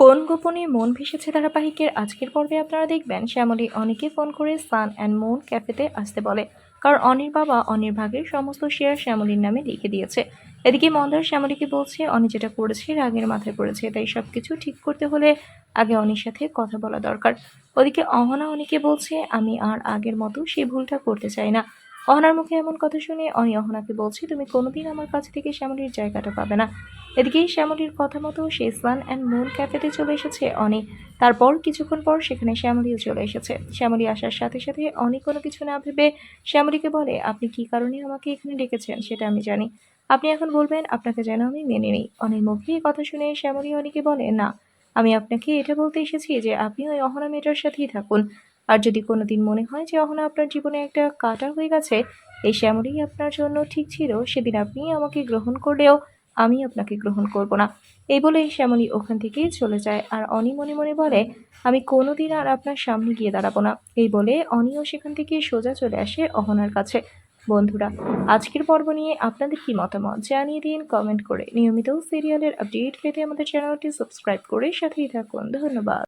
কোন গোপনে মন ভেসেছে ধারাবাহিকের আজকের পর্বে আপনারা দেখবেন, শ্যামলী অনেকে ফোন করে সান অ্যান্ড মুন ক্যাফেতে আসতে বলে। কারণ অনির বাবা অনির ভাগের সমস্ত শেয়ার শ্যামলীর নামে লিখে দিয়েছে। এদিকে মন্দার শ্যামলীকে বলছে, অনি যেটা করেছে রাগের মাথায় পড়েছে তাই সব কিছু ঠিক করতে হলে আগে অনির সাথে কথা বলা দরকার। ওদিকে অহনা অনিকে বলছে, আমি আর আগের মতো সেই ভুলটা করতে চাই না। অহনার মুখে এমন কথা শুনে অনি অহনাকে বলছে, তুমি কোনোদিন আমার কাছ থেকে শ্যামলীর জায়গাটা পাবে না। এদিকেই শ্যামলীর কথা মতো সান অ্যান্ড মুন ক্যাফেতে চলে এসেছে অনি। তারপর কিছুক্ষণ পর সেখানে শ্যামলীও চলে এসেছে। শ্যামলী আসার সাথে সাথে অনি কোনো কিছু না ভেবে শ্যামলীকে বলে, আপনি কি কারণে আমাকে এখানে ডেকেছেন? সেটা আমি জানি। আপনি এখন বলবেন, আপনাকে যেন আমি মেনে নিই। অনির মুখে কথা শুনে শ্যামলী অনিকে বলে, না, আমি আপনাকে এটা বলতে এসেছি যে আপনি ওই অহনা মেয়েটার সাথেই থাকুন। আর যদি কোনো দিন মনে হয় যে অহনা আপনার জীবনে একটা কাটা হয়ে গেছে, এই শ্যামলী আপনার জন্য ঠিক ছিল, সেদিন আপনি আমাকে গ্রহণ করলেও আমি আপনাকে গ্রহণ করব না। এই বলে শ্যামলী ওখান থেকে চলে যায় আর অনি মনে মনে বলে, আমি কোনোদিন আর আপনার সামনে গিয়ে দাঁড়াবো না। এই বলে অনিও সেখান থেকে সোজা চলে আসে অহনার কাছে। বন্ধুরা, আজকের পর্ব নিয়ে আপনাদের কি মতামত জানিয়ে দিন কমেন্ট করে। নিয়মিত সিরিয়ালের আপডেট পেতে আমাদের চ্যানেলটি সাবস্ক্রাইব করে সাথেই থাকুন। ধন্যবাদ।